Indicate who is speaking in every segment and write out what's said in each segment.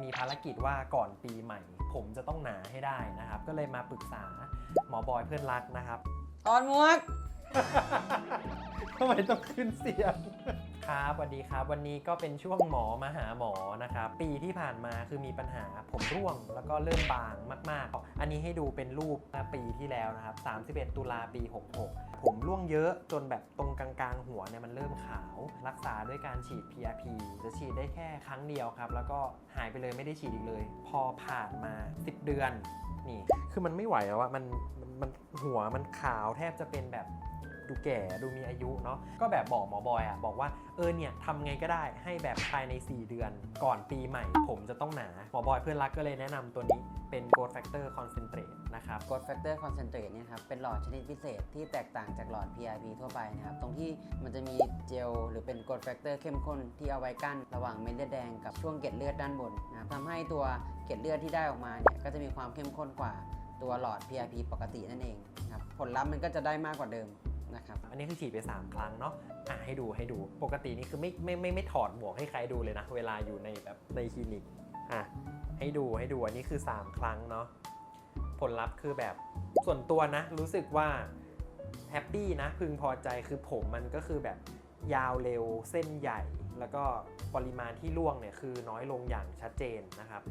Speaker 1: มีภารกิจว่าก่อนปีใหม่ ผมจะต้องหนาให้ได้นะครับ ก็เลยมาปรึกษาหมอบอยเพื่อนรักนะครับ
Speaker 2: ตอนมวก
Speaker 1: ทำไมต้องขึ้นเสียง ครับสวัสดีครับ วันนี้ก็เป็นช่วงหมอมาหาหมอนะครับ ปีที่ผ่านมาคือมีปัญหาผมร่วงแล้วก็เริ่มบางมาก ๆ อันนี้ให้ดูเป็นรูปปีที่แล้วนะครับ 31 ตุลาปี 66 ผมร่วงเยอะจนแบบตรงกลางๆ หัวเนี่ยมันเริ่มขาว รักษาด้วยการฉีด PRP จะฉีดได้แค่ครั้งเดียวครับ แล้วก็หายไปเลยไม่ได้ฉีดอีกเลย พอผ่านมา 10 เดือนนี่คือมันไม่ไหวแล้วอะมันมันหัวมันขาวแทบจะเป็นแบบ ดูแก่ดูมีอายุเนาะก็แบบบอกหมอบอยอะบอกว่าเออเนี่ยทำไงก็ได้ให้แบบภายใน 4 เดือน ก่อนปีใหม่ ผมจะต้องหนา หมอบอยเพื่อนรักก็เลยแนะนำตัวนี้เป็น Growth Factor Concentrate นะครับ
Speaker 2: กดแฟกเตอร์คอนเซนเทรตเนี่ยครับเป็นหลอดชนิดพิเศษที่แตกต่างจากหลอด PRP ทั่วไปนะครับ ตรงที่มันจะมีเจลหรือเป็นกรดแฟกเตอร์เข้มข้นที่เอาไว้กั้นระหว่างเม็ดเลือดแดงกับช่วงเกล็ดเลือดด้านบนนะครับทำให้ตัวเกล็ดเลือดที่ได้ออกมาเนี่ยก็จะมีความเข้มข้นกว่าตัวหลอด PRP ปกตินั่นเองนะครับผลลัพธ์มันก็จะได้มากกว่าเดิม นะครับ
Speaker 1: อันนี้คือฉีดไป 3 ครั้งเนาะอะให้ดูให้ดูปกตินี่คือไม่ไม่ไม่ไม่ถอดหมวกให้ใครดูเลยนะ เวลาอยู่ในแบบในคลินิกอะให้ดูให้ดูอันนี้คือ 3 ครั้งเนาะผลลัพธ์คือแบบส่วนตัวนะ รู้สึกว่าแฮปปี้นะพึงพอใจคือผมมันก็คือแบบ ยาวเร็วเส้นใหญ่ แล้วก็ปริมาณที่ร่วงเนี่ยคือน้อยลงอย่างชัดเจนนะครับ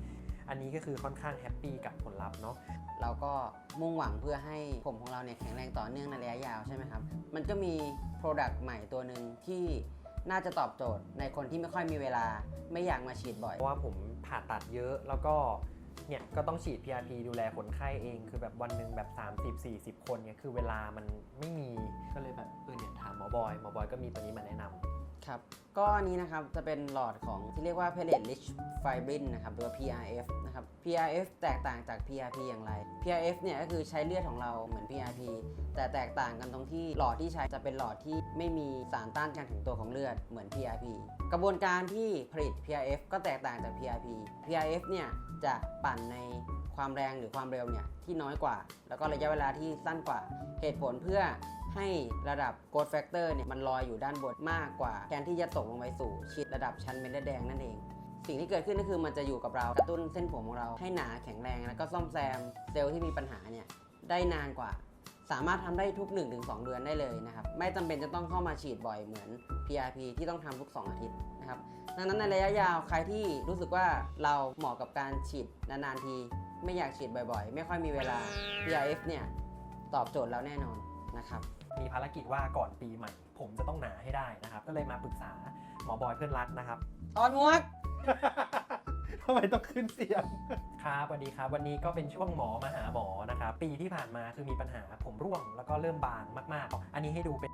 Speaker 1: อันนี้ก็คือค่อนข้างแฮปปี้กับผลลัพธ์เนาะ
Speaker 2: เราก็มุ่งหวังเพื่อให้ผมของเราเนี่ยแข็งแรงต่อเนื่องในระยะยาวใช่ไหมครับ มันก็มี Product ใหม่ตัวหนึ่งที่น่าจะตอบโจทย์ในคนที่ไม่ค่อยมีเวลาไม่อยากมาฉีดบ่อย
Speaker 1: เพราะว่าผมผ่าตัดเยอะแล้วก็เนี่ยก็ต้องฉีด PRP ดูแลคนไข้เอง คือแบบวันหนึ่งแบบ 30-40 คนเนี่ยคือเวลามันไม่มีก็เลยแบบเอ บอยหมอบอยก็มีตัวนี้มาแนะนำ
Speaker 2: ครับ ก็อันนี้นะครับ จะเป็นหลอดของที่เรียกว่า pellet rich fibrin นะครับหรือว่า PRF นะครับ PRF แตกต่างจาก PRP อย่างไร PRF เนี่ยก็คือใช้เลือดของเราเหมือน PRP แต่แตกต่างกันตรงที่หลอดที่ใช้จะเป็นหลอดที่ไม่มีสารต้านการแข็งตัวของเลือดเหมือน PRP กระบวนการที่ผลิต PRF ก็แตกต่างจาก PRP PRF เนี่ยจะปั่นในความแรงหรือความเร็วเนี่ยที่น้อยกว่า แล้วก็ระยะเวลาที่สั้นกว่าเหตุผลเพื่อ ให้ระดับ growth factor เนี่ยมันลอยอยู่ด้านบนมากกว่าแทนที่จะตกลงไปสู่ชิดระดับชั้นเม็ดเลือดแดงนั่นเอง สิ่งที่เกิดขึ้นก็คือมันจะอยู่กับเรากระตุ้นเส้นผมของเราให้หนาแข็งแรง แล้วก็ซ่อมแซมเซลล์ที่มีปัญหาเนี่ยได้นานกว่า สามารถทำได้ทุก 1-2 เดือนได้เลยนะครับไม่จำเป็นจะต้องเข้ามาฉีดบ่อยเหมือน PRP ที่ต้องทำทุก 2 อาทิตย์นะครับดังนั้นในระยะยาวใครที่รู้สึกว่าเราเหมาะกับการฉีดนานๆทีไม่อยากฉีดบ่อยๆ ไม่ค่อยมีเวลา PRF เนี่ยตอบโจทย์แล้วแน่นอนนะครับ
Speaker 1: มีภารกิจว่าก่อนปีใหม่ ผมจะต้องหนาให้ได้นะครับ ก็เลยมาปรึกษาหมอบอยเพื่อนรักนะครับ
Speaker 2: ตอนมวก
Speaker 1: ทำไมต้องขึ้นเสียง ครับสวัสดีครับ วันนี้ก็เป็นช่วงหมอมาหาหมอนะครับ ปีที่ผ่านมาคือมีปัญหาผมร่วงแล้วก็เริ่มบางมากๆ อันนี้ให้ดูเป็น